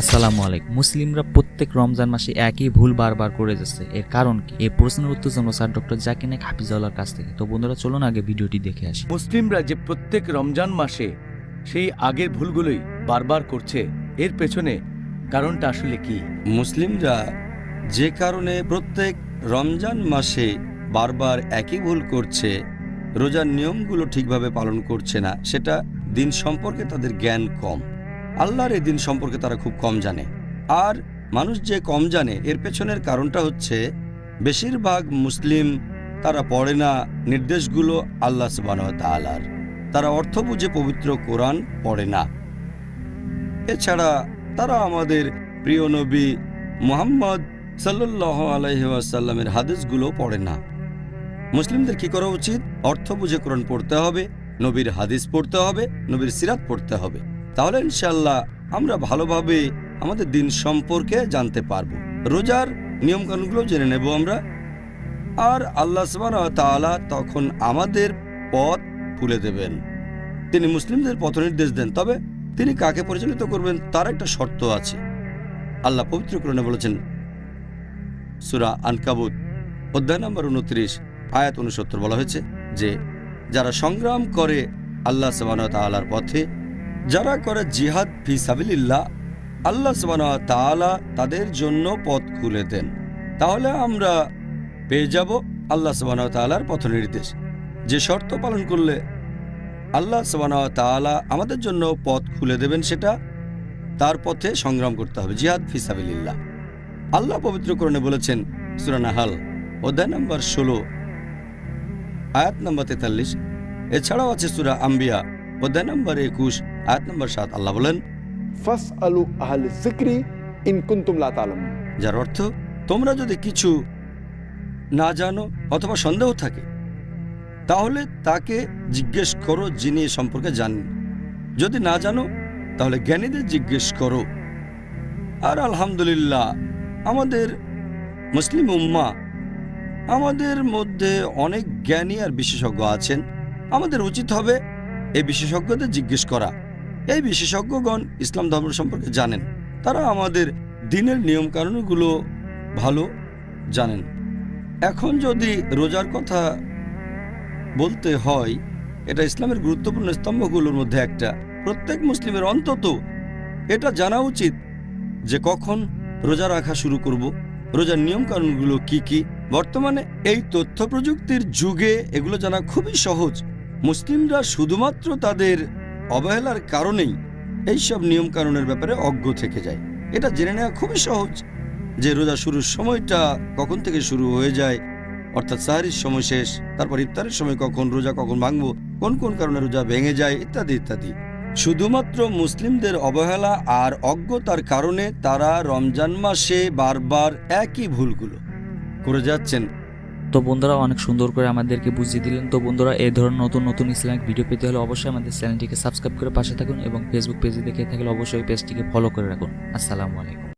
আসসালামু আলাইকুম। মুসলিমরা প্রত্যেক রমজান মাসে একই ভুল বারবার করে যাচ্ছে। এর কারণ কি? এই প্রশ্নের উত্তর জানব স্যার ডক্টর জাকির নাইক হাফিজাউল্লাহর কাছ থেকে। তো বন্ধুরা চলুন আগে ভিডিওটি দেখে আসি। মুসলিমরা যে প্রত্যেক রমজান মাসে সেই আগের ভুলগুলোই বারবার করছে এর পেছনে কারণটা আসলে কি? মুসলিমরা যে কারণে প্রত্যেক রমজান মাসে বারবার একই ভুল করছে রোজার নিয়মগুলো ঠিকভাবে পালন করছে না সেটা দিন সম্পর্কে তাদের জ্ঞান কম। আল্লাহর এই দিন সম্পর্কে তারা খুব কম জানে। আর মানুষ যে কম জানে, এর পেছনের কারণটা হচ্ছে বেশিরভাগ মুসলিম তারা পড়ে না নির্দেশগুলো আল্লাহ সুবাহ তালার তারা অর্থ বুঝে পবিত্র কোরআন পড়ে না। এছাড়া তারা আমাদের প্রিয় নবী মোহাম্মদ সাল্লাহ আলহিহাসাল্লামের হাদিসগুলো পড়ে না। মুসলিমদের কি করা উচিত? অর্থ বুঝে কোরআন পড়তে হবে, নবীর হাদিস পড়তে হবে, নবীর সিরাত পড়তে হবে। তাহলে ইনশাল্লাহ আমরা ভালোভাবে আমাদের দিন সম্পর্কে জানতে পারব। রোজার নিয়মকানুনগুলো জেনে নেব আমরা। আর আল্লাহ সুবাহ তাআলা তখন আমাদের পথ খুলে দেবেন। তিনি মুসলিমদের পথ নির্দেশ দেন, তবে তিনি কাকে পরিচালিত করবেন তার একটা শর্ত আছে। আল্লাহ পবিত্র করণে বলেছেন, সুরা আনকাবুত, অধ্যায় নম্বর উনত্রিশ, আয়াত উনসত্তর বলা হয়েছে যে, যারা সংগ্রাম করে আল্লাহ সবান তালার পথে যারা করে জিহাদ ফি সাবিল্লাহ আল্লাহ তালা তাদের জন্য পথ খুলে দেন। তাহলে আমরা পেয়ে যাব আল্লাহ তালার পথ নির্দেশ। যে শর্ত পালন করলে আল্লাহ তাআলা আমাদের জন্য পথ খুলে দেবেন সেটা তার পথে সংগ্রাম করতে হবে, জিহাদ ফিসাবিল্লাহ আল্লাহ পবিত্রকরণে বলেছেন সুরানাহাল অধ্যায় নম্বর ষোলো, আয়াত নম্বর তেতাল্লিশ, এছাড়াও আছে সুরা আম্বিয়া, অধ্যায় নম্বর একুশ আয়াত নম্বর সাত আল্লাহ বলেন ফাস আলু আহল কুন্তুম যার অর্থ তোমরা যদি কিছু না জানো অথবা সন্দেহ থাকে তাহলে তাকে জিজ্ঞেস করো যিনি এ সম্পর্কে জানেন। যদি না জানো তাহলে জ্ঞানীদের জিজ্ঞেস করো। আর আলহামদুলিল্লাহ আমাদের মুসলিম উম্মা আমাদের মধ্যে অনেক জ্ঞানী আর বিশেষজ্ঞ আছেন। আমাদের উচিত হবে এই বিশেষজ্ঞদের জিজ্ঞেস করা। এই বিশেষজ্ঞগণ ইসলাম ধর্ম সম্পর্কে জানেন। তারা আমাদের দিনের নিয়মকানুনগুলো ভালো জানেন। এখন যদি রোজার কথা বলতে হয়, এটা ইসলামের গুরুত্বপূর্ণ স্তম্ভগুলোর মধ্যে একটা। প্রত্যেক মুসলিমের অন্তত এটা জানা উচিত যে কখন রোজা রাখা শুরু করব, রোজার নিয়মকানুনগুলো কি কি। বর্তমানে এই তথ্য প্রযুক্তির যুগে এগুলো জানা খুবই সহজ। মুসলিমরা শুধুমাত্র তাদের অবহেলার কারণেই এইসব নিয়মকানুনের ব্যাপারে অজ্ঞ থেকে যায়। এটা জেনে নেওয়া খুবই সহজ যে রোজা শুরুর সময়টা কখন থেকে শুরু হয়ে যায়, অর্থাৎ সাহারির সময় শেষ, তারপর ইফতারের সময় কখন রোজা কখন ভাঙবো, কোন কোন কারণে রোজা ভেঙে যায়, ইত্যাদি ইত্যাদি। শুধুমাত্র মুসলিমদের অবহেলা আর অজ্ঞতার কারণে তারা রমজান মাসে বারবার একই ভুলগুলো করে যাচ্ছেন। তো বন্ধুরা, অনেক সুন্দর করে আমাদেরকে বুঝিয়ে দিলেন। তো বন্ধুরা, এই ধরনের নতুন নতুন ইসলামিক ভিডিও পেতে হলে অবশ্যই আমাদের চ্যানেলটিকে সাবস্ক্রাইব করে পাশে থাকুন এবং ফেসবুক পেজে দেখে থাকলে অবশ্যই পেজটিকে ফলো করে রাখুন। আসসালামু আলাইকুম।